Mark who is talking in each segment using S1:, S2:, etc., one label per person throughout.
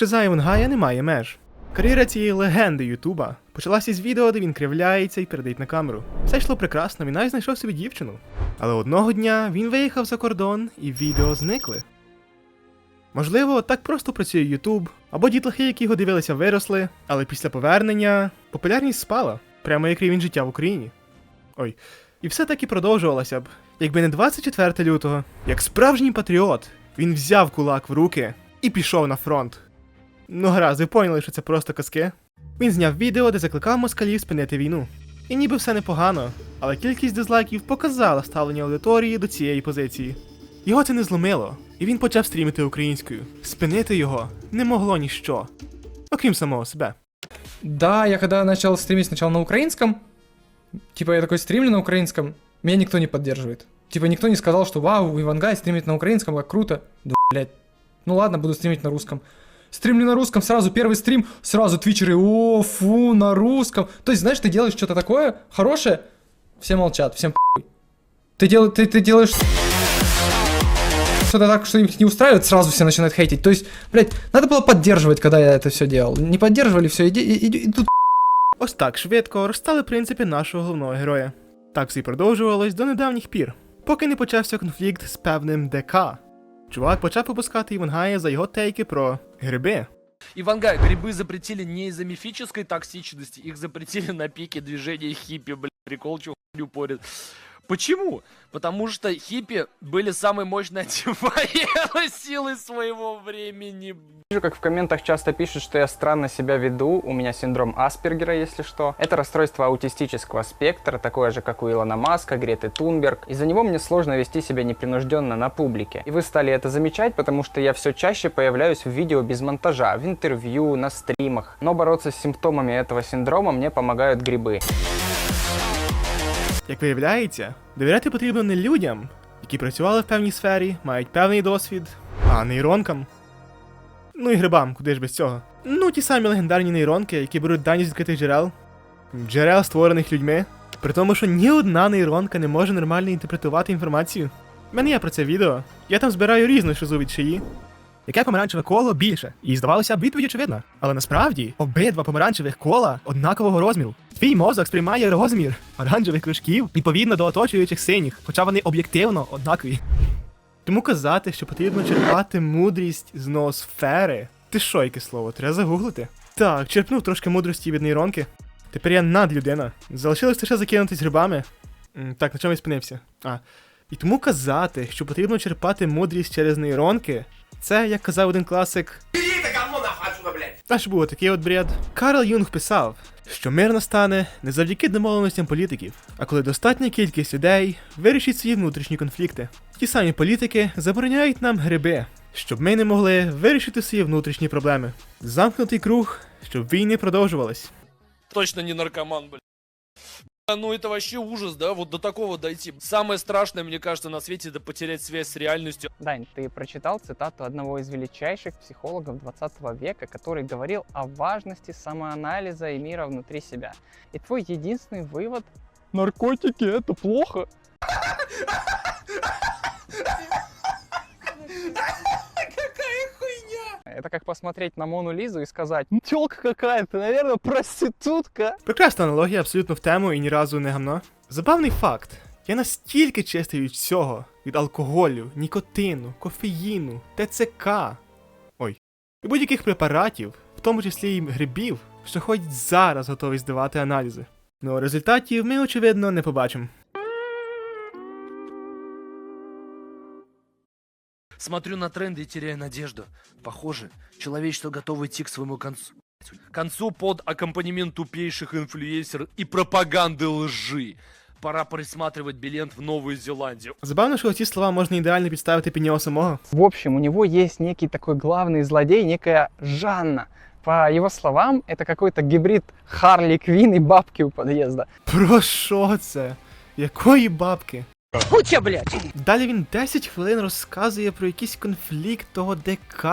S1: Шиза Івангая немає меж. Кар'єра цієї легенди Ютуба почалася з відео, де він кривляється і передить на камеру. Все йшло прекрасно, він навіть знайшов собі дівчину. Але одного дня він виїхав за кордон і відео зникли. Можливо, так просто працює Ютуб, або дітлахи, які його дивилися, виросли, але після повернення популярність спала, прямо як рівень життя в Україні. Ой, і все так і продовжувалося б, якби не 24 лютого, як справжній патріот, він взяв кулак в руки і пішов на фронт. Ну гаразд, ви поняли, що це просто казки. Він зняв відео, де закликав москалів спинити війну. І ніби все непогано, але кількість дизлайків показала ставлення аудиторії до цієї позиції. Його це не зломило, і він почав стрімити українською. Спинити його не могло ніщо, окрім самого себе.
S2: Да, я когда начал стримить сначала на украинском, типа я такой стримлю на украинском, меня никто не поддерживает. Типа никто не сказал, что вау, Ивангай стримит на украинском, как круто. Да, блядь. Ну ладно, буду стримить на русском. Стримлю на русском, сразу первый стрим, сразу твичеры, о, фу, на русском. То есть, знаешь, ты делаешь что-то такое хорошее, все молчат, всем похуй. Ты, дел, ты, ты делаешь что-то так, что их не устраивает, сразу все начинают хейтить. То есть, блядь, надо было поддерживать, когда я это все делал. Не поддерживали, все, иди, и, и- и тут
S1: Ось так швидко розстали принципи нашого головного героя. Так все й продовжувалось до недавніх пір, поки не почався конфлікт з певним ДК. Чувак почав попускати Івангая за його тейки про гриби.
S3: Ивангай, грибы запретили не из-за мифической токсичности, их запретили на пике движения хиппи, блядь, прикол, чё хуйню порит. Почему? Потому что хиппи были самой мощной антивоенной силой своего времени.
S4: Вижу, как в комментах часто пишут, что я странно себя веду, у меня синдром Аспергера, если что. Это расстройство аутистического спектра, такое же, как у Илона Маска, Греты Тунберг. Из-за него мне сложно вести себя непринужденно на публике. И вы стали это замечать, потому что я все чаще появляюсь в видео без монтажа, в интервью, на стримах. Но бороться с симптомами этого синдрома мне помогают грибы.
S1: Як виявляється, довіряти потрібно не людям, які працювали в певній сфері, мають певний досвід, а нейронкам. Ну і грибам, куди ж без цього. Ну, ті самі легендарні нейронки, які беруть дані з відкритих джерел, джерел, створених людьми, при тому, що ні одна нейронка не може нормально інтерпретувати інформацію. У мене є про це відео. Я там збираю різну шизу від шиї. Яке помаранчеве коло більше? І здавалося відповідь очевидна. Але насправді обидва помаранчевих кола однакового розміру. Твій мозок сприймає розмір оранжевих кружків відповідно до оточуючих синіх, хоча вони об'єктивно однакові. Тому казати, що потрібно черпати мудрість з ноосфери. Ти що, яке слово, треба загуглити. Так, черпнув трошки мудрості від нейронки. Тепер я надлюдина. Залишилось лише закинутись грибами. Так, на чому я спинився? А. І тому казати, що потрібно черпати мудрість через нейронки, це, як казав один класик. Та ж був такий от бред. Карл Юнг писав, що мир настане не завдяки домовленостям політиків, а коли достатня кількість людей вирішить свої внутрішні конфлікти. Ті самі політики забороняють нам гриби, щоб ми не могли вирішити свої внутрішні проблеми. Замкнутий круг, щоб війни продовжувались.
S3: Точно не наркоман, блядь. Да, Ну это вообще ужас, да, вот до такого дойти. Самое страшное, мне кажется, на свете это потерять связь с реальностью.
S4: Дань, ты прочитал цитату одного из величайших психологов 20 века, который говорил о важности самоанализа и мира внутри себя. И твой единственный вывод – наркотики – это плохо. Это как посмотреть на Мону Лизу и сказать, «Ну, тёлка какая-то, наверное, проститутка.
S1: Прекрасна аналогія абсолютно в тему і ні разу не гамно. Забавний факт. Я настільки чистий від всього: від алкоголю, нікотину, кофеїну, ТЦК. Ой. І будь-яких препаратів, в тому числі і грибів, що хоч зараз готовий здавати аналізи. Ну, результатів ми, очевидно, не побачимо.
S3: Смотрю на тренды и теряю надежду. Похоже, человечество готово идти к своему концу. Концу под аккомпанемент тупейших инфлюенсеров и пропаганды лжи. Пора присматривать билет в Новую Зеландию.
S1: Забавно, що ці слова можна ідеально підставити під нього самого.
S4: В общем, у него есть некий такой главный злодей, некая Жанна. По его словам, это какой-то гибрид Харли Квин и бабки у подъезда.
S1: Про що це? Якої бабки?
S5: Куча, блядь!
S1: Далі він 10 хвилин розказує про якийсь конфлікт того ДК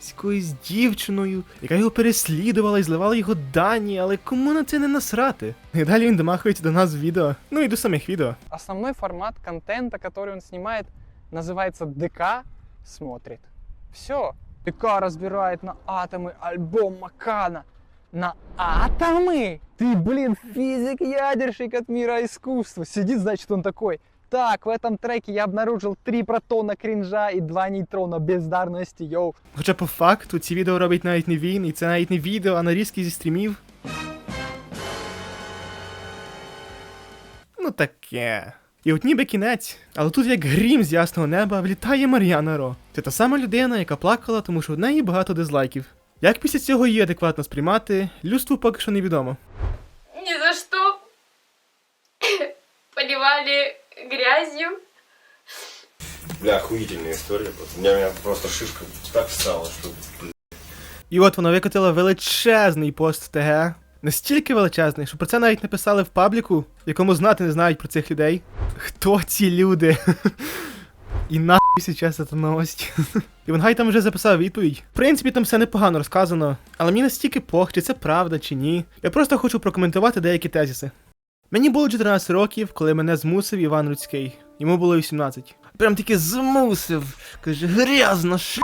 S1: з якоюсь дівчиною, яка його переслідувала і зливала його дані, але кому на це не насрати? І далі він домахується до нас в відео, ну і до самих відео.
S4: Основной формат контента, который он снимает, называется ДК смотрит. Все. ПК разбирает на атомы альбом Макана. На атомы? Ты, блин, физик-ядерщик от мира искусства. Сидит, значит, он такой. Так, в этом треке я обнаружил три протона кринжа и два нейтрона бездарности, йоу.
S1: Хоча по факту ці відео робить навіть не він, і це навіть не відео, а нарізки зі стрімів. Ну таке. І от ніби кінець, але тут як грім з ясного неба влітає Мар'яна Ро. Це та сама людина, яка плакала, тому що в неї багато дизлайків. Як після цього її адекватно сприймати, людству поки що невідомо.
S5: Ни за что поливали грязью.
S6: Бля, охуительная история. просто. У меня, у меня просто шишка так встала, что...
S1: І от вона викотила величезний пост в ТГ. Настільки величезний, що про це навіть написали в пабліку, якому знати не знають про цих людей. Хто ці люди? І нахуй сейчас це новость. Івангай там вже записав відповідь. В принципі, там все непогано розказано, але мені настільки пох, чи це правда, чи ні. Я просто хочу прокоментувати деякі тезіси. Мені було 14 років, коли мене змусив Іван Руцький. Йому було 18. Прям таки змусив. Каже, грязна ш.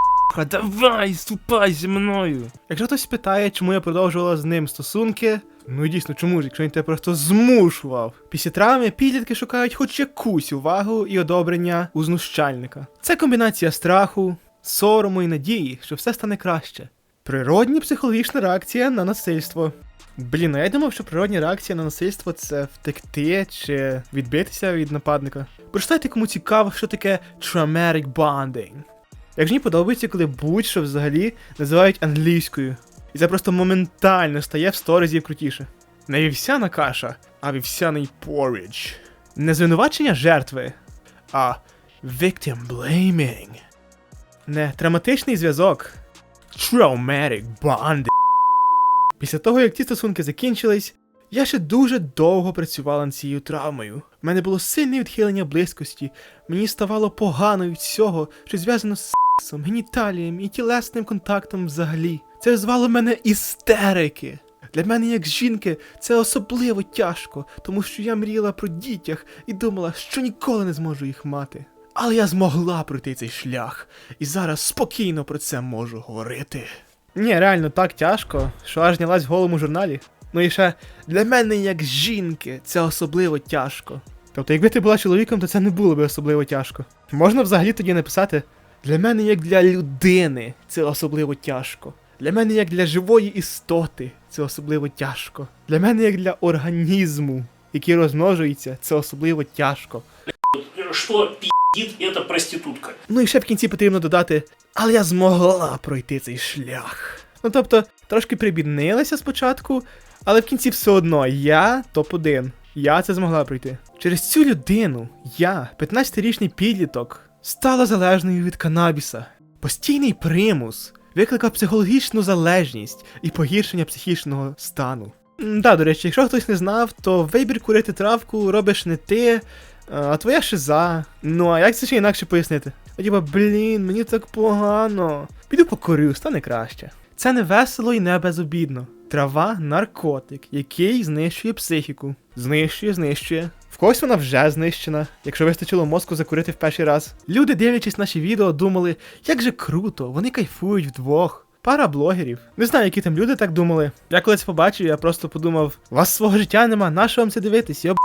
S1: Давай, ступай зі мною. Якщо хтось питає, чому я продовжувала з ним стосунки, ну і дійсно, чому ж, якщо він тебе просто змушував. Після травми підлітки шукають хоч якусь увагу і одобрення у знущальника. Це комбінація страху, сорому і надії, що все стане краще. Природня психологічна реакція на насильство. Блін, а я думав, що природня реакція на насильство це втекти чи відбитися від нападника. Прочитайте, кому цікаво, що таке traumatic bonding. Як ж мені подобається, коли будь-що взагалі називають англійською. І це просто моментально стає в 100 разів крутіше. Не вівсяна каша, а вівсяний порridge. Не звинувачення жертви, а victim blaming. Не травматичний зв'язок. Traumatic bonding. Після того, як ці стосунки закінчились, я ще дуже довго працювала над цією травмою. У мене було сильне відхилення близькості, мені ставало погано від всього, що зв'язано з сексом, геніталієм і тілесним контактом взагалі. Це звало мене істерики. Для мене, як жінки, це особливо тяжко, тому що я мріяла про дітях і думала, що ніколи не зможу їх мати. Але я змогла пройти цей шлях, і зараз спокійно про це можу говорити. Ні, реально так тяжко, що аж знялась в голому журналі. Ну і ще для мене, як жінки, це особливо тяжко. Тобто, якби ти була чоловіком, то це не було б особливо тяжко. Можна взагалі тоді написати: для мене, як для людини, це особливо тяжко. Для мене, як для живої істоти, це особливо тяжко. Для мене, як для організму, який розмножується, це особливо тяжко.
S7: что пиздит эта проститутка.
S1: Ну і ще в кінці потрібно додати, але я змогла пройти цей шлях. Ну тобто, трошки прибіднилася спочатку, але в кінці все одно я топ-1. Я це змогла пройти. Через цю людину я, 15-річний підліток, стала залежною від канабіса. Постійний примус викликав психологічну залежність і погіршення психічного стану. Да, до речі, якщо хтось не знав, то вибір курити травку робиш не ти, а твоя шиза. Ну а як це ще інакше пояснити? А типа, блін, мені так погано. Піду покурю, стане краще. Це не весело і не безобідно. Трава наркотик, який знищує психіку. Знищує, знищує. В когось вона вже знищена, якщо вистачило мозку закурити в перший раз. Люди, дивлячись наші відео, думали, як же круто, вони кайфують вдвох. Пара блогерів. Не знаю, які там люди так думали. Я коли це побачив, я просто подумав: вас свого життя нема, на що вам це дивитись, йоб.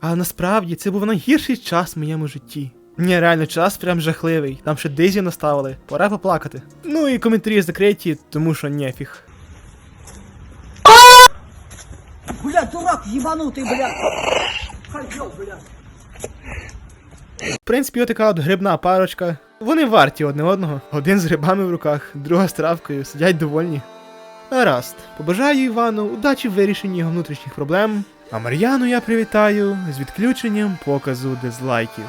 S1: А насправді це був найгірший час в моєму житті. Ні, реально, час прям жахливий. Там ще дизі наставили, пора поплакати. Ну і коментарі закриті, тому що нефіг.
S8: Блядь, дурак ебанутый, блядь. Козёл, блядь.
S1: В принципі, отака от грибна парочка. Вони варті одне одного. Один з грибами в руках, друга з травкою, сидять довольні. Гаразд, побажаю Івану удачі в вирішенні його внутрішніх проблем. А Мар'яну я привітаю з відключенням показу дизлайків.